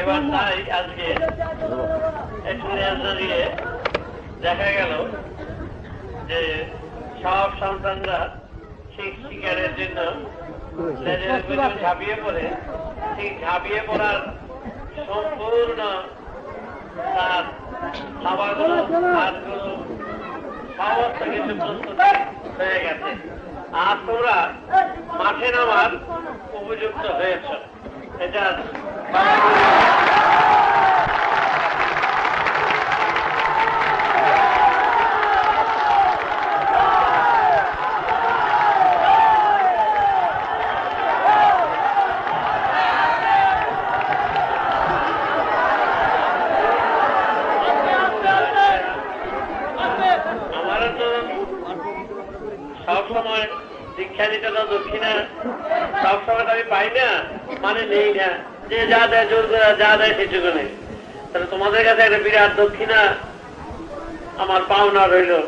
এবার তাই আজকে দিয়ে দেখা গেল যে সব সন্তানরা ঠিক শিকারের জন্য ঝাঁপিয়ে পড়ে। ঠিক ঝাঁপিয়ে পড়ার সম্পূর্ণ তার খাবারগুলো, ভাতগুলো, সমস্ত কিছু প্রস্তুত হয়ে গেছে। আর তোমরা মাঠে নামার উপযুক্ত হয়েছ। এটা মানে তোমাদের কাছে একটা বিরাট দক্ষিণা আমার পাওনা রইল।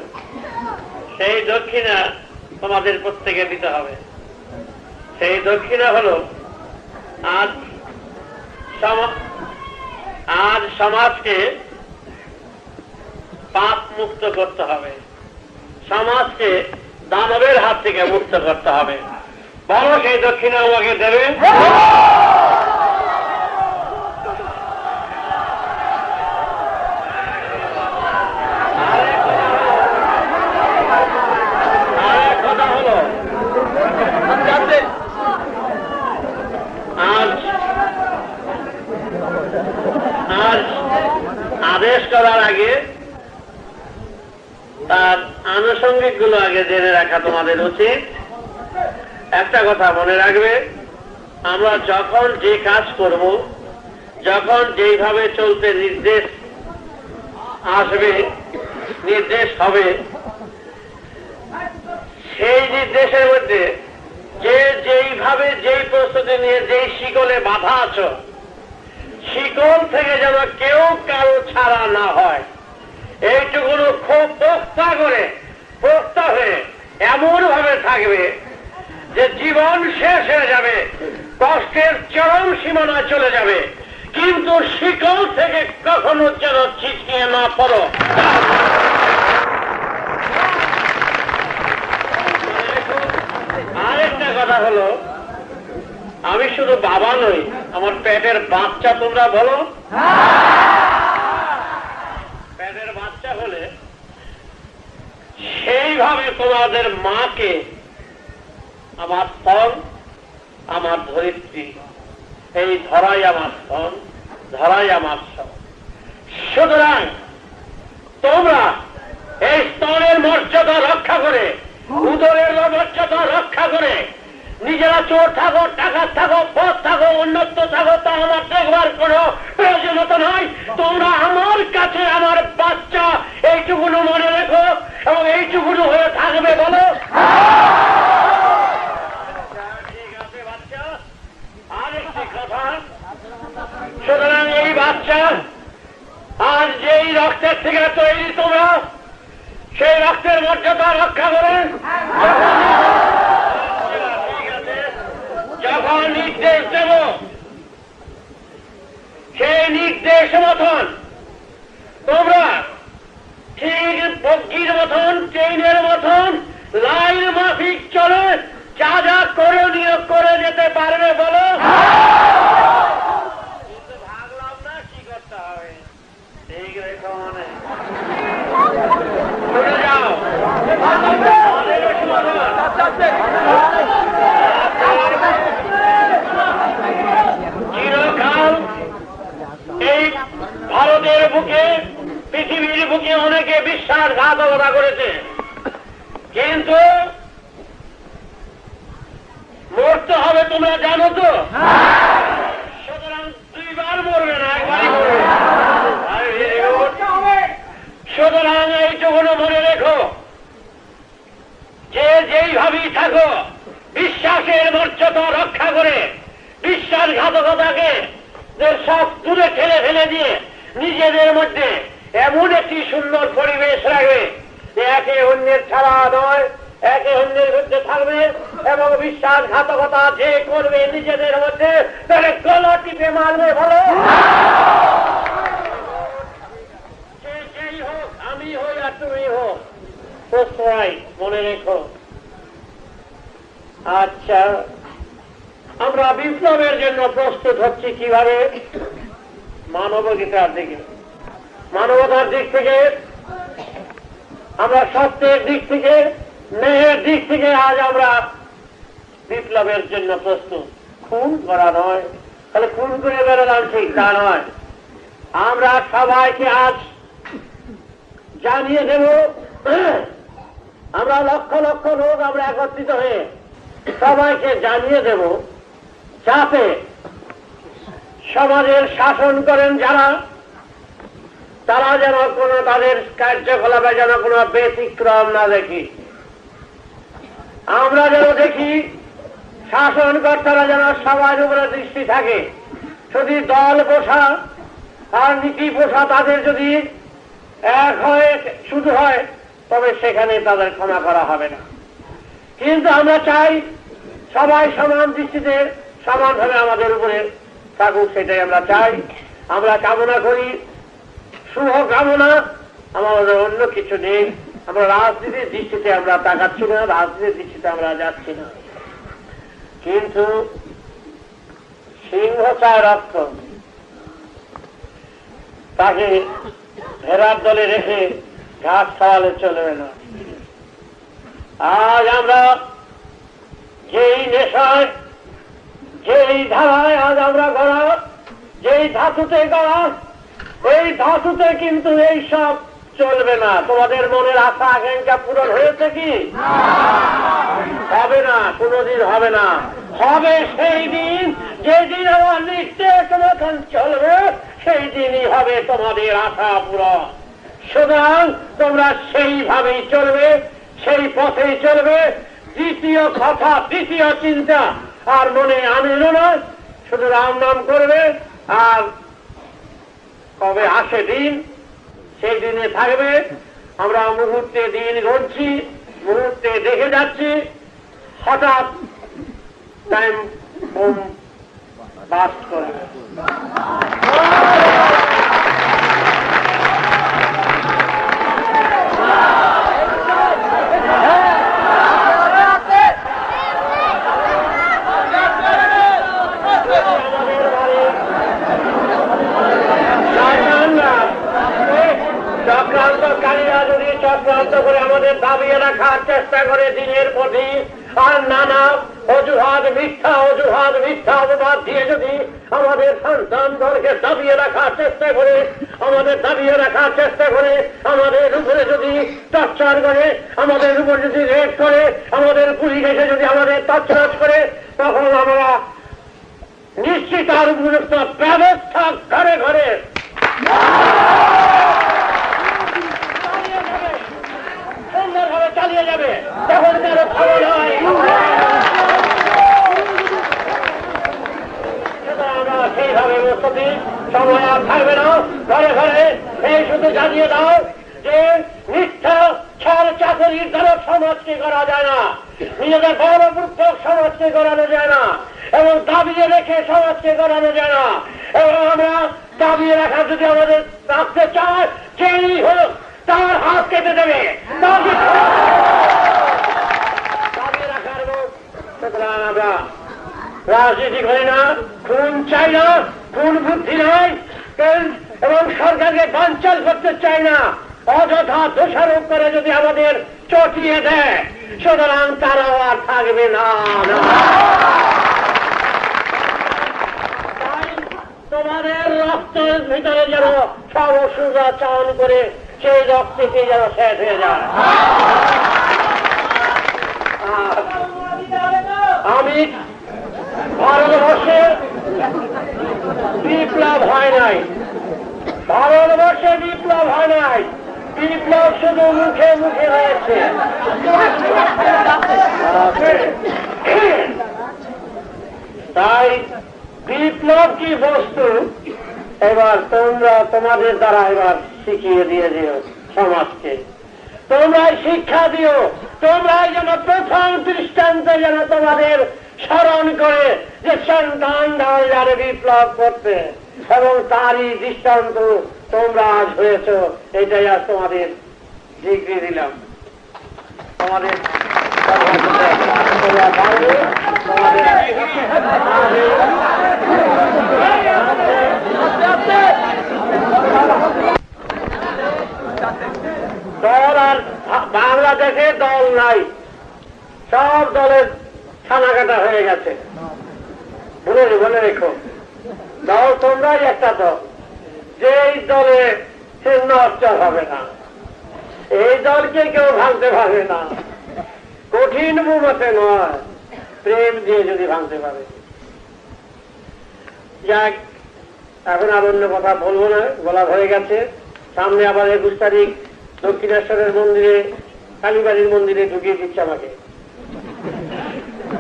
সেই দক্ষিণা তোমাদের প্রত্যেকে দিতে হবে। সেই দক্ষিণা হলো আজ আজ সমাজকে পাপ মুক্ত করতে হবে। সমাজকে দানবের হাত থেকে মুক্ত করতে হবে। বলো সেই দক্ষিণা আমাকে দেবে আরেক কথা হলো আজ আজ আদেশ করার আগে তার আনুষঙ্গিকগুলো আগে জেনে রাখা তোমাদের উচিত। একটা কথা মনে রাখবে, আমরা যখন যে কাজ করব, যখন যেইভাবে চলতে নির্দেশ আসবে, নির্দেশ হবে, সেই নির্দেশের মধ্যে যে যেইভাবে যেই প্রস্তুতি নিয়ে যেই শিকলে বাধা আছো, শিকল থেকে যেন কেউ কারও ছাড়া না হয়। এইটুকুনো খুব পোক্তা করে পোক্তা এমন ভাবে থাকবে যে জীবন শেষ হয়ে যাবে, কষ্টের চরম সীমানা চলে যাবে, কিন্তু শিকল থেকে কখনো যেন ছিটকিয়ে না পড়ো। আরেকটা কথা হলো, আমি শুধু বাবা নই, আমার পেটের বাচ্চা তোমরা বলো পেটের বাচ্চা হলে সেইভাবে তোমাদের মাকে, আমার স্তন, আমার ধরিত্রী, এই ধরাই আমার স্তন, ধরাই আমার স্তন। সুতরাং তোমরা এই স্তনের মর্যাদা রক্ষা করে, উদরের মর্যাদা রক্ষা করে নিজেরা চোর থাকো টাকা থাকো পথ থাকো উন্নত থাকো তা আমার দেখবার কোনো প্রয়োজনীয়তা নয় তোমরা আমার কাছে আমার বাচ্চা, এইটুকুনো মনে রেখো এবং এইটুকুনো হয়ে থাকবে বলো ঠিক আছে বাচ্চা আরেকটি কথা সুতরাং এই বাচ্চা আজ যেই রক্তের থেকে তৈরি তোমরা সেই রক্তের মর্যাদা রক্ষা করে ঠিক আছে। যখন নির্দেশ দেব সেই নির্দেশ মতন তোমরা ঠিক বগ্গির মতন ট্রেনের মতন লাইন চলে যা যা করণীয় করে যেতে পারবে বলো। চিরকাল এই ভারতের বুকে, পৃথিবীর বুকে অনেকে বিশ্বাসঘাতকতা করেছে। কিন্তু মরতে হবে তোমরা জানো তো? সুতরাং দুইবার মরবে না, একবারই মরবে। সুতরাং মনে রেখো। যে যেইভাবেই থাকো, বিশ্বাসের মর্যাদা রক্ষা করে, বিশ্বাসঘাতকতাকে সব দূরে ঠেলে ফেলে দিয়ে নিজেদের মধ্যে এমন একটি সুন্দর পরিবেশ রাখবে, একে অন্যের ছাড়া নয়। একে অন্যের বিরুদ্ধে থাকবে এবং বিশ্বাসঘাতকতা যে করবে নিজেদের মধ্যে তাহলে গলা টিপে মারবে বলো। আচ্ছা আমরা জন্য প্রস্তুত হচ্ছি কীভাবে? দিকে। মানবতার দিক থেকে আমরা সত্যের দিক থেকে ন্যায়ের দিক থেকে আজ আমরা বিপ্লবের জন্য প্রস্তুত। খুন করা নয়। তাহলে খুন করে বেরোলাম ঠিক, তা নয়। আমরা সবাইকে আজ জানিয়ে দেব, আমরা লক্ষ লক্ষ লোক আমরা একত্রিত হয়ে সবাইকে জানিয়ে দেব, যাতে সমাজের শাসন করেন যারা, তারা যেন কোনো তাদের কার্যকলাপে যেন কোনো ব্যতিক্রম না দেখি। আমরা যেন দেখি শাসনকর্তারা যেন সবার উপরে দৃষ্টি থাকে। যদি দল পোষা আর নীতি পোষা তাদের যদি এক হয়, শুধু হয়, তবে সেখানে তাদের ক্ষমা করা হবে না। কিন্তু আমরা চাই সবাই সমান দৃষ্টিতে সমানভাবে আমাদের উপরে থাকুক, সেটাই আমরা চাই। আমরা কামনা করি, শুভ কামনা, আমাদের অন্য কিছু নেই। আমরা রাজনীতির দৃষ্টিতে আমরা তাকাচ্ছি না, রাজনীতির দৃষ্টিতে আমরা যাচ্ছি না। কিন্তু সিংহ চায় রক্ত তাকে ভেড়ার দলে রেখে ঘাস খাওয়ালে চলবে না। আজ আমরা যেই নেশায়, যেই ধারায় আজ আমরা গড়া, যেই ধাতুতে গড়া এই ধাতুতে কিন্তু এই সব চলবে না। তোমাদের মনের আশা আকাঙ্ক্ষা পূরণ হয়েছে কি? হবে না কোনোদিন হবে না। হবে সেই দিন যেদিন আমার নির্দেশ মতন চলবে সেই দিনই হবে তোমাদের আশা পূরণ। সুতরাং তোমরা সেইভাবেই চলবে সেই পথেই চলবে। দ্বিতীয় কথা দ্বিতীয় চিন্তা আর মনে আনিল না শুধু রাম নাম করবে আর কবে আসে দিন সেই দিনে থাকবে। আমরা মুহূর্তে দিন গড়ছি মুহূর্তে দেখে যাচ্ছি। হঠাৎ টাইম বাস্ট করে। করে দিনের পর আর নানা অজুহাত, মিথ্যা অজুহাত, মিথ্যা অপবাদ দিয়ে যদি আমাদের সন্তানদেরকে দাবিয়ে রাখার চেষ্টা করে, আমাদের দাবিয়ে রাখার চেষ্টা করে, আমাদের উপরে যদি টর্চার করে, আমাদের উপর যদি রেড করে, আমাদের পুলিশ এসে যদি আমাদের তছনছ করে, তখন আমরা নিশ্চিত আর উপযুক্ত ব্যবস্থা ঘরে ঘরে। সুন্দরভাবে চালিয়ে যাবে। তখন কারও খবর হয়। সমাজকে করা যায় না। এবং দাবিয়ে রেখে সমাজকে করানো যায় না। এবং আমরা দাবিয়ে রাখা যদি আমাদের রাখতে চায়, যেই হোক, তার হাত কেটে দেবে দাবিয়ে রাখার লোক সুতরাং আমরা রাজনীতি করি না খুন চাই না খুন বুদ্ধি নয় এবং সরকারকে বাঞ্চাল করতে চাই না অযথা দোষারোপ করে যদি আমাদের চটিয়ে দেয় সুতরাং তারাও আর থাকবে না। তোমাদের রক্তের ভিতরে যেন সব অসুবিধা চান করে সেই রক্তকে যেন শেষ হয়ে যায় আর আমি ভারতবর্ষে বিপ্লব হয় নাই। ভারতবর্ষে বিপ্লব হয় নাই। বিপ্লব শুধু মুখে মুখে হয়েছে। তাই বিপ্লব কি বস্তু, এবার তোমরা তোমাদের দ্বারা এবার শিখিয়ে দিয়ে দিও সমাজকে। তোমরাই শিক্ষা দিও, তোমরাই যেন প্রথম দৃষ্টান্ত যেন তোমাদের স্মরণ করে যে সন্তান যারে বিপ্লব করতে এবং তারই দৃষ্টান্ত তোমরা আজ হয়েছ, এটাই আজ তোমাদের ডিগ্রি দিলাম। তোমাদের দল আর বাংলাদেশে দল নাই, সব দলের ছানাকাটা হয়ে গেছে। বলে বলে রেখো। দল তোমরাই একটা দল। যেই দলে সে নষ্ট হবে না। এই দলকে কেউ ভাঙতে পারবে না। কঠিন মুমতে নয়, প্রেম দিয়ে যদি ভাঙতে পারে। যাক, এখন আর অন্য কথা বলব না, বলা হয়ে গেছে। সামনে আবার একুশ তারিখ দক্ষিণেশ্বরের মন্দিরে, কালীবাড়ির মন্দিরে ঢুকিয়ে দিচ্ছে আমাকে।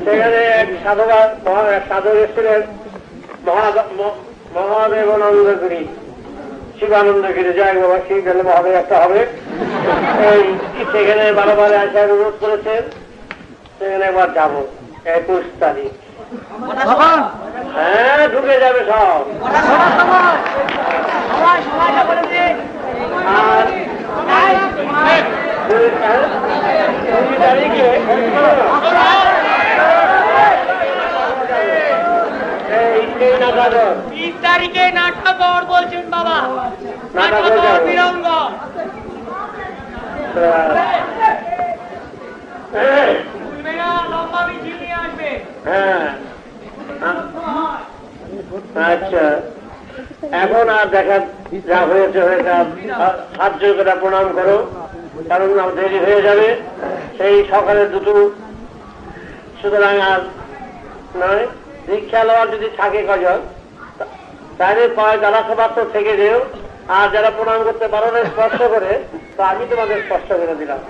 সেখানে এক এক সাধক এসেছিলেন মহাদেবানন্দগিরি শিবানন্দগিরি জয় বাবা শিব গেলে মহাদেব একটা হবে। এই সেখানে বারবার আসে অনুরোধ করেছেন। সেখানে একবার যাব। একুশ তারিখ। হ্যাঁ ঢুকে যাবে সব। আর দুই তারিখ- দুই তারিখে এই তিন তারিখে নাট্যকর বলছেন বাবা। নাটক নাট্যকর। বিরঙ্গ আসবে। হ্যাঁ। আচ্ছা। এখন আর দেখা যা হয়েছে হয়েছে আর হাত জোর করে প্রণাম করো কারণ দেরি হয়ে যাবে। সেই সকালে দুটো। সুতরাং আর নয়। দীক্ষা যদি থাকে কজন তাহলে পায়ে যারা সবার তো থেকে যেও। আর যারা প্রণাম করতে পারো না স্পষ্ট করে, তো আমি তোমাদের স্পষ্ট করে দিলাম।